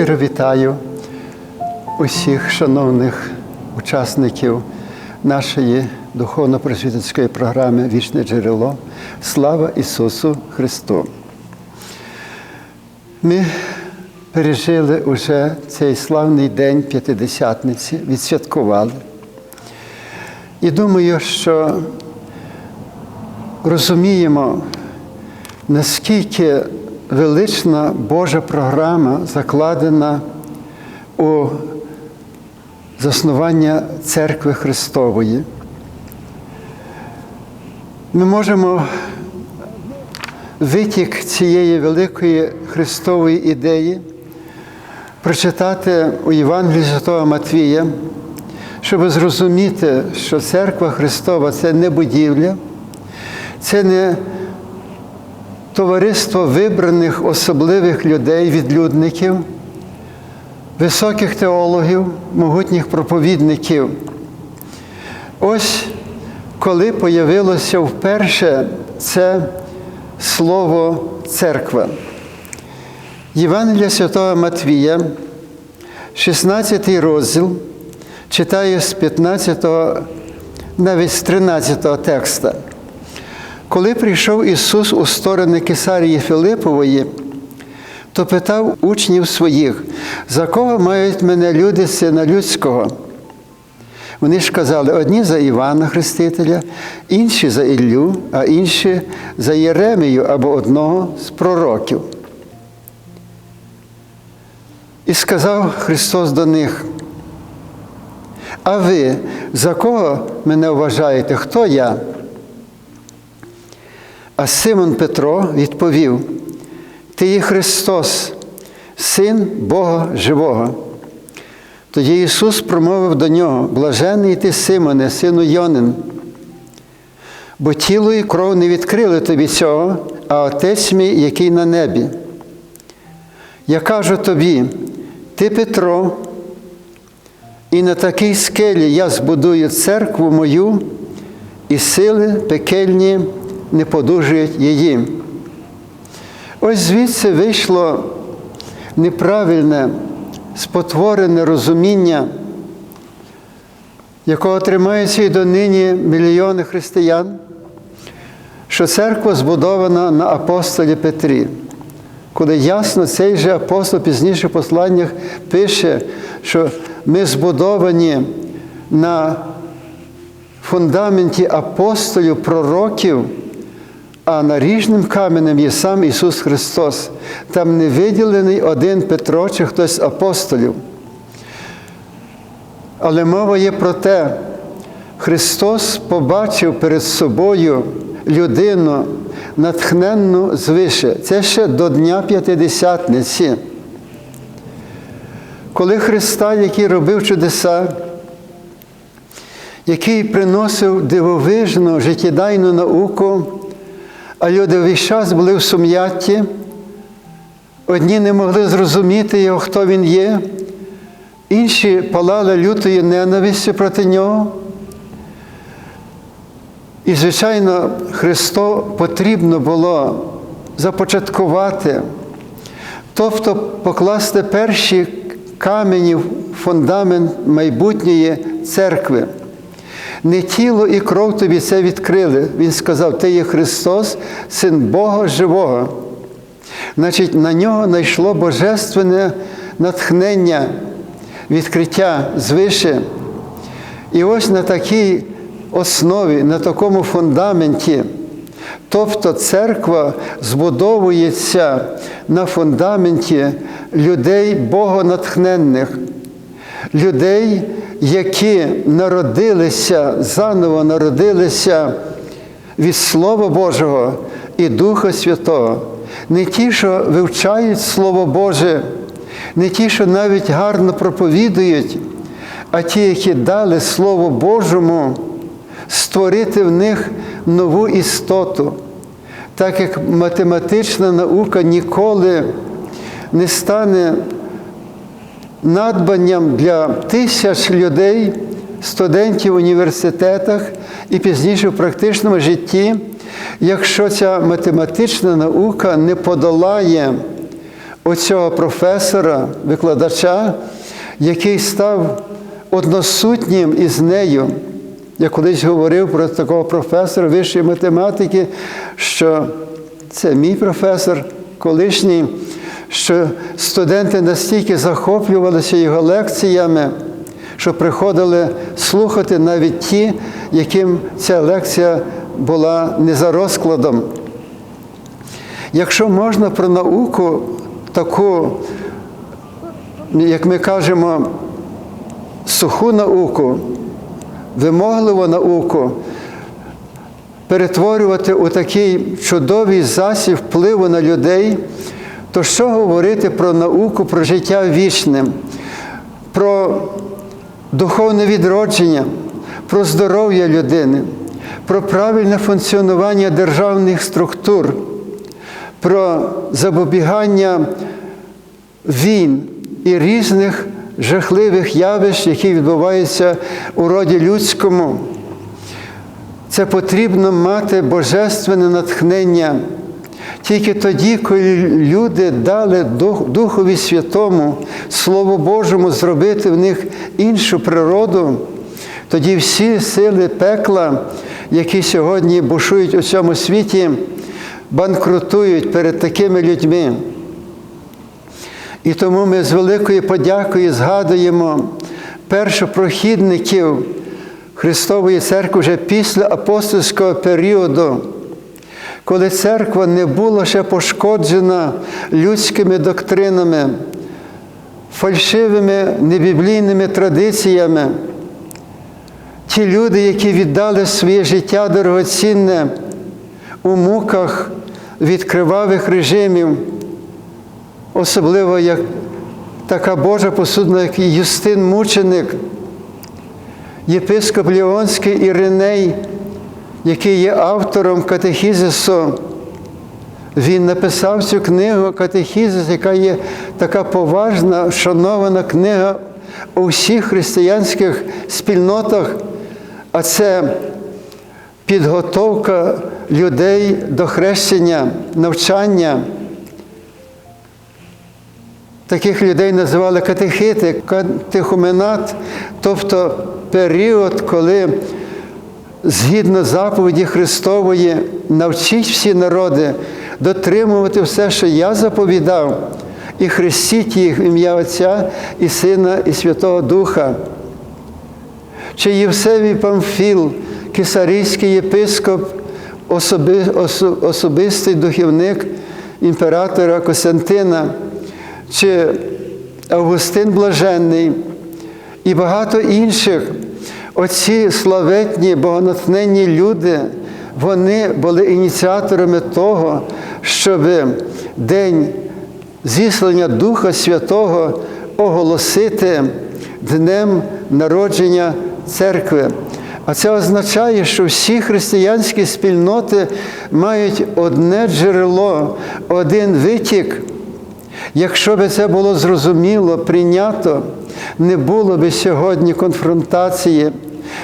Щиро вітаю усіх шановних учасників нашої духовно-просвітницької програми Вічне джерело. Слава Ісусу Христу! Ми пережили уже цей славний день П'ятидесятниці, відсвяткували. І думаю, що розуміємо, наскільки велична Божа програма закладена у заснування Церкви Христової. Ми можемо витік цієї великої Христової ідеї прочитати у Євангелії Святого Матвія, щоб зрозуміти, що Церква Христова це не будівля, це не товариство вибраних особливих людей, відлюдників, високих теологів, могутніх проповідників. Ось коли появилося вперше це слово церква. Євангелія Святого Матвія, 16 розділ, читаю з 15, навіть з 13 текста. Коли прийшов Ісус у сторони Кесарії Филипової, то питав учнів своїх, за кого мають мене люди сина людського? Вони ж казали, одні за Івана Хрестителя, інші за Іллю, а інші за Єремію або одного з пророків. І сказав Христос до них, а ви за кого мене вважаєте? Хто я? А Симон Петро відповів: Ти є Христос, Син Бога Живого. Тоді Ісус промовив до нього: Блажений ти, Симоне, сину Йонин, бо тіло і кров не відкрили тобі цього, а Отець мій, який на небі. Я кажу тобі, ти Петро, і на такій скелі я збудую церкву мою, і сили пекельні не подужують її. Ось звідси вийшло неправильне, спотворене розуміння, якого тримаються і донині мільйони християн, що церква збудована на апостолі Петрі. Коли ясно, цей же апостол в посланнях пише, що ми збудовані на фундаменті апостолів, пророків, а наріжним каменем є сам Ісус Христос. Там не виділений один Петро чи хтось з апостолів. Але мова є про те, Христос побачив перед собою людину натхненну звише. Це ще до Дня П'ятидесятниці. Коли Христа, який робив чудеса, який приносив дивовижну життєдайну науку, а люди весь час були в сум'ятті, одні не могли зрозуміти його, хто він є, інші палали лютою ненавистю проти нього. І, звичайно, Христу потрібно було започаткувати, тобто покласти перші камені в фундамент майбутньої церкви. Не тіло і кров тобі це відкрили. Він сказав, Ти є Христос, Син Бога Живого. Значить, на нього знайшло божественне натхнення, відкриття звише. І ось на такій основі, на такому фундаменті, тобто церква збудовується на фундаменті людей богонатхненних, людей, які народилися, заново народилися від Слова Божого і Духа Святого. Не ті, що вивчають Слово Боже, не ті, що навіть гарно проповідують, а ті, які дали Слову Божому створити в них нову істоту, так як математична наука ніколи не стане надбанням для тисяч людей, студентів в університетах і пізніше в практичному житті, якщо ця математична наука не подолає оцього професора, викладача, який став односутнім із нею. Я колись говорив про такого професора вищої математики, що це мій професор колишній, що студенти настільки захоплювалися його лекціями, що приходили слухати навіть ті, яким ця лекція була не за розкладом. Якщо можна про науку таку, як ми кажемо, суху науку, вимогливу науку, перетворювати у такий чудовий засіб впливу на людей, то що говорити про науку, про життя вічне, про духовне відродження, про здоров'я людини, про правильне функціонування державних структур, про запобігання війн і різних жахливих явищ, які відбуваються у роді людському. Це потрібно мати божественне натхнення. Тільки тоді, коли люди дали Духові Святому, Слову Божому, зробити в них іншу природу, тоді всі сили пекла, які сьогодні бушують у цьому світі, банкрутують перед такими людьми. І тому ми з великою подякою згадуємо першопрохідників Христової церкви вже після апостольського періоду, коли церква не була ще пошкоджена людськими доктринами, фальшивими небіблійними традиціями. Ті люди, які віддали своє життя дорогоцінне у муках від кривавих режимів, особливо як така Божа посудна, як Юстин Мученик, єпископ Ліонський Іриней, який є автором катехізису. Він написав цю книгу Катехізис, яка є така поважна, шанована книга у всіх християнських спільнотах, а це підготовка людей до хрещення, навчання. Таких людей називали катехити, катехуменат, тобто період, коли згідно заповіді Христової навчить всі народи дотримувати все, що я заповідав, і хрестіть їх в ім'я Отця і Сина, і Святого Духа. Чи Євсевій Памфіл, кисарійський єпископ, особи, особистий духівник імператора Костянтина, чи Августин Блаженний і багато інших. Оці славетні, богонатхненні люди, вони були ініціаторами того, щоб День зіслання Духа Святого оголосити днем народження церкви. А це означає, що всі християнські спільноти мають одне джерело, один витік. Якщо би це було зрозуміло, прийнято, не було б сьогодні конфронтації,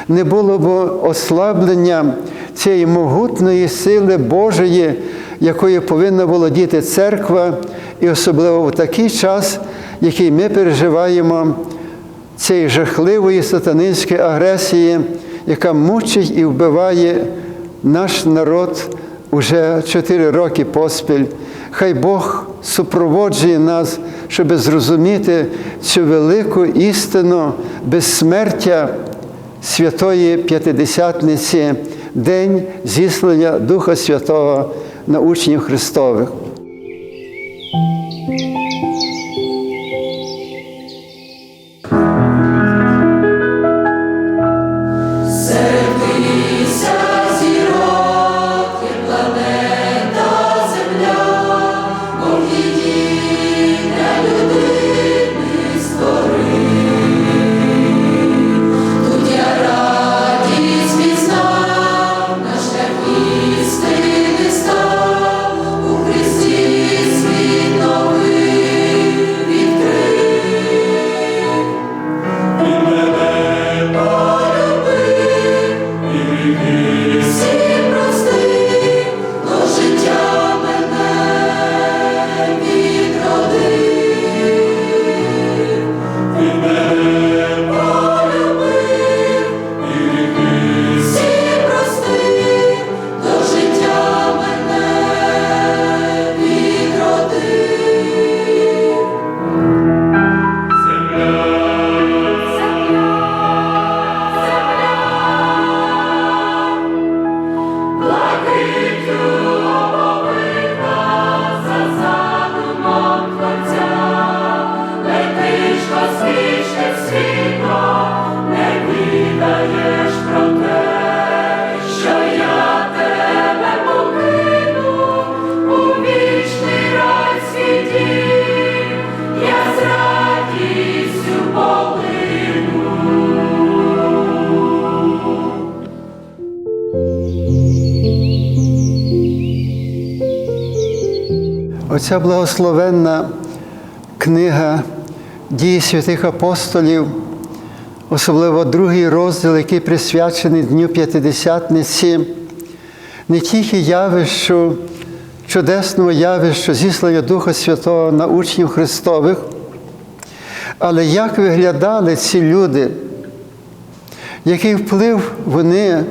не було б ослаблення цієї могутної сили Божої, якою повинна володіти церква, і особливо в такий час, який ми переживаємо цієї жахливої сатанинської агресії, яка мучить і вбиває наш народ уже чотири роки поспіль. Хай Бог супроводжує нас, щоб зрозуміти цю велику істину безсмертя Святої П'ятидесятниці, День зіслання Духа Святого на учнів Христових. you. Оця благословенна книга дії святих апостолів, особливо другий розділ, який присвячений Дню П'ятидесятниці, не тільки явищу, чудесному явищу зіслання Духа Святого на учнів Христових, але як виглядали ці люди, який вплив вони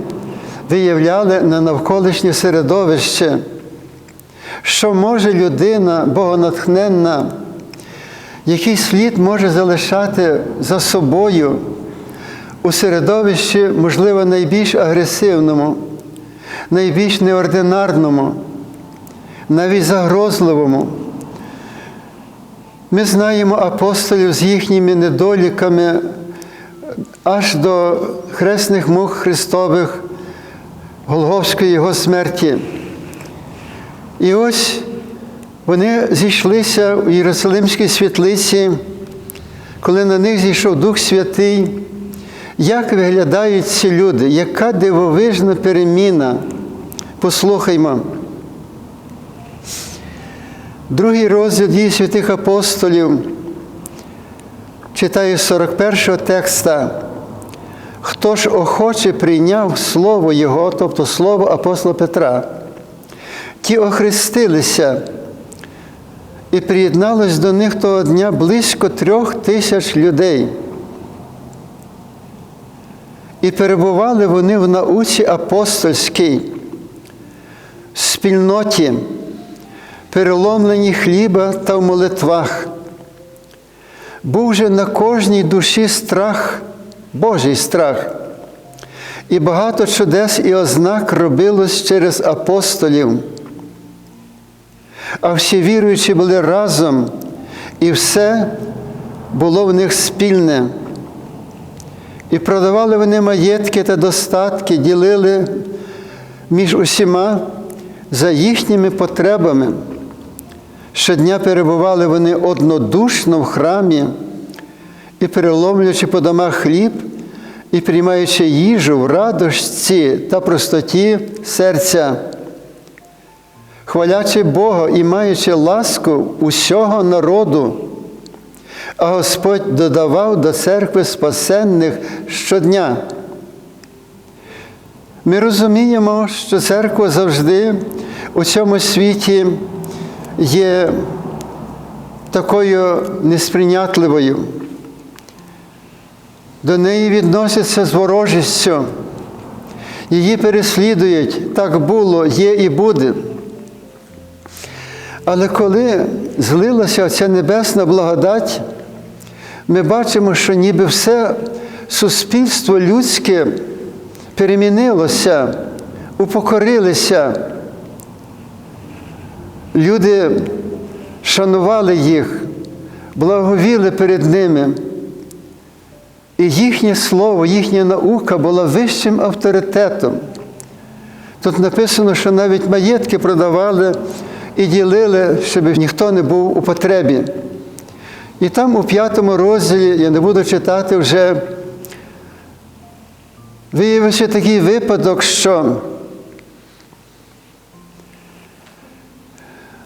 виявляли на навколишнє середовище, що може людина богонатхненна, який слід може залишати за собою у середовищі, можливо, найбільш агресивному, найбільш неординарному, навіть загрозливому. Ми знаємо апостолів з їхніми недоліками аж до хресних мук Христових, Голговської Його смерті. І ось вони зійшлися у Єрусалимській світлиці, коли на них зійшов Дух Святий. Як виглядають ці люди? Яка дивовижна переміна? Послухаймо. Другий розділ дії святих апостолів читаю 41-го текста. Хто ж охоче прийняв Слово Його, тобто Слово апостола Петра, ті охрестилися, і приєдналось до них того дня близько трьох тисяч людей. І перебували вони в науці апостольській, спільноті, переломлені хліба та в молитвах. Був же на кожній душі страх, Божий страх, і багато чудес і ознак робилось через апостолів. А всі віруючі були разом, і все було в них спільне. І продавали вони маєтки та достатки, ділили між усіма за їхніми потребами. Щодня перебували вони однодушно в храмі і переломлюючи по домах хліб, і приймаючи їжу в радості та простоті серця, хвалячи Бога і маючи ласку усього народу. А Господь додавав до церкви спасенних щодня. Ми розуміємо, що церква завжди у цьому світі є такою несприйнятливою. До неї відносяться з ворожістю, її переслідують, так було, є і буде. Але коли злилася ця небесна благодать, ми бачимо, що ніби все суспільство людське перемінилося, упокорилися. Люди шанували їх, благовіли перед ними. І їхнє слово, їхня наука була вищим авторитетом. Тут написано, що навіть маєтки продавали і ділили, щоб ніхто не був у потребі. І там у п'ятому розділі, я не буду читати вже, виявився такий випадок, що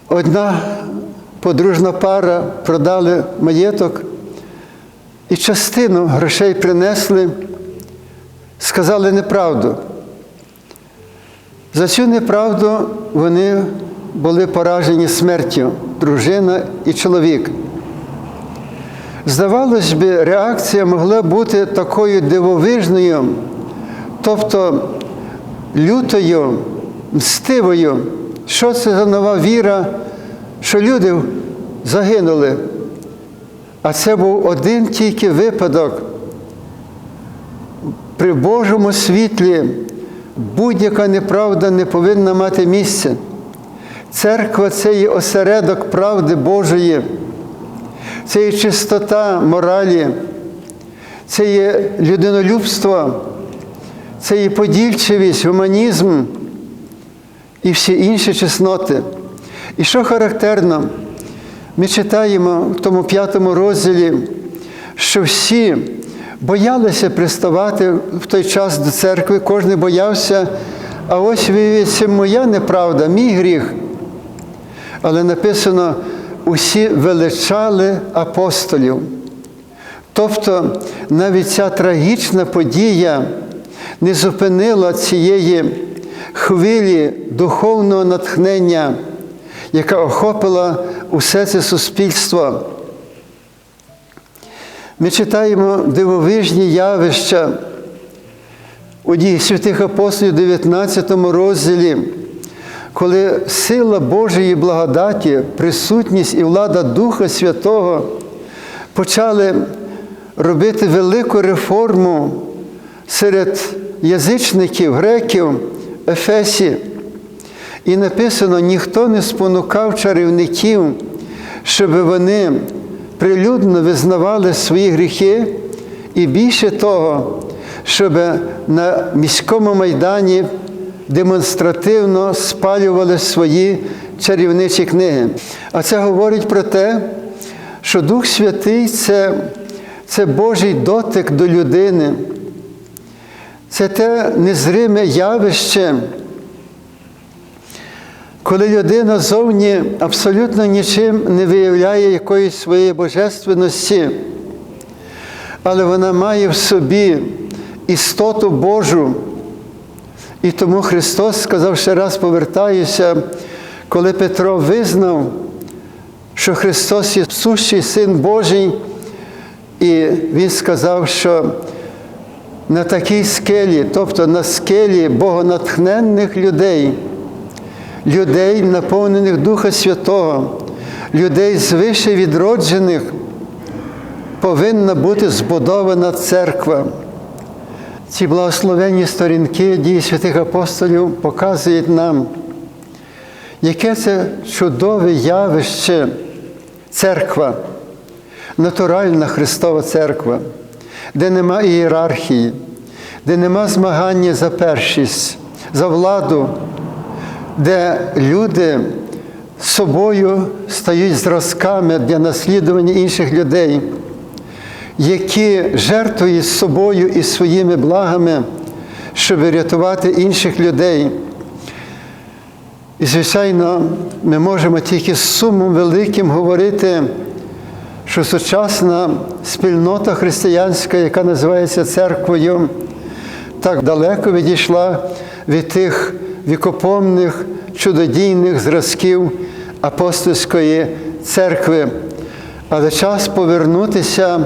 одна подружна пара продали маєток і частину грошей принесли, сказали неправду. За цю неправду вони були поражені смертю, дружина і чоловік. Здавалось би, реакція могла бути такою дивовижною, тобто лютою, мстивою. Що це за нова віра, що люди загинули? А це був один тільки випадок. При Божому світлі будь-яка неправда не повинна мати місця. Церква це є осередок правди Божої, це є чистота моралі, це є людинолюбство, це є подільчивість, гуманізм і всі інші чесноти. І що характерно, ми читаємо в тому п'ятому розділі, що всі боялися приставати в той час до церкви, кожен боявся, а ось виявиться моя неправда, мій гріх. Але написано, усі величали апостолів. Тобто навіть ця трагічна подія не зупинила цієї хвилі духовного натхнення, яка охопила усе це суспільство. Ми читаємо дивовижні явища у дії святих апостолів 19 розділі, коли сила Божої благодаті, присутність і влада Духа Святого почали робити велику реформу серед язичників, греків, Ефесі. І написано, ніхто не спонукав чарівників, щоб вони прилюдно визнавали свої гріхи, і більше того, щоб на міському майдані демонстративно спалювали свої чарівничі книги. А це говорить про те, що Дух Святий це, це Божий дотик до людини. Це те незриме явище, коли людина зовні абсолютно нічим не виявляє якоїсь своєї божественності, але вона має в собі істоту Божу. І тому Христос сказав ще раз повертаюся, коли Петро визнав, що Христос є сущий Син Божий, і Він сказав, що на такій скелі, тобто на скелі богонатхненних людей, людей, наповнених Духа Святого, людей звише відроджених, повинна бути збудована церква. Ці благословенні сторінки дії святих апостолів показують нам, яке це чудове явище церква, натуральна Христова церква, де нема ієрархії, де нема змагання за першість, за владу, де люди собою стають зразками для наслідування інших людей які жертвують собою і своїми благами, щоб рятувати інших людей. І, звичайно, ми можемо тільки з сумом великим говорити, що сучасна спільнота християнська, яка називається церквою, так далеко відійшла від тих вікопомних, чудодійних зразків апостольської церкви. Але час повернутися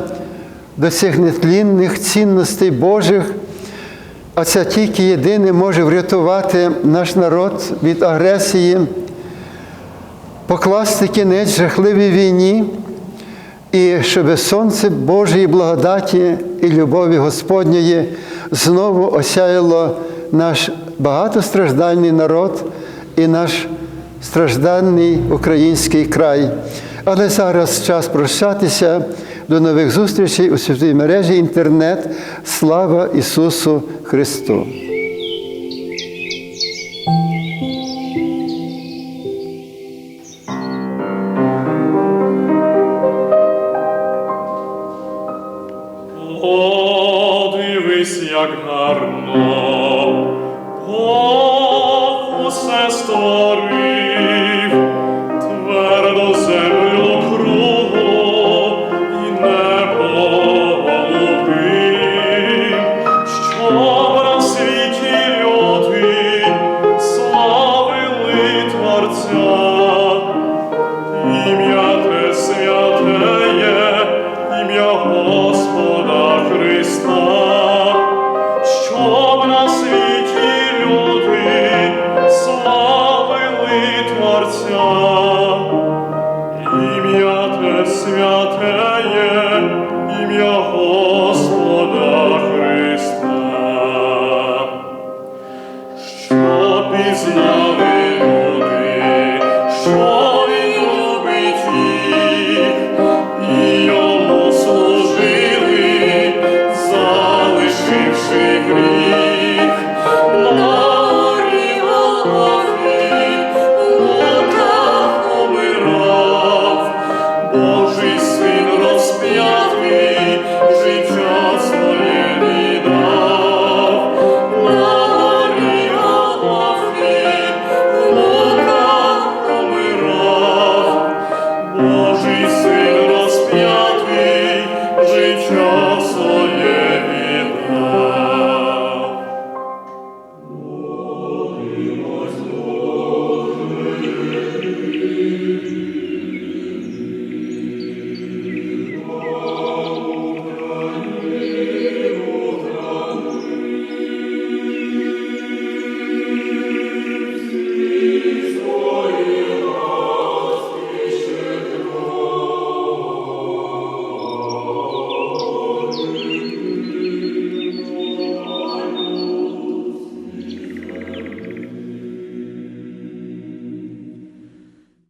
до цих нетлінних цінностей Божих, а це тільки єдине може врятувати наш народ від агресії, покласти кінець жахливій війні, і щоб сонце Божої благодаті і любові Господньої знову осяяло наш багатостраждальний народ і наш стражданний український край. Але зараз час прощатися. До нових зустрічей у святій мережі інтернет. Слава Ісусу Христу! show.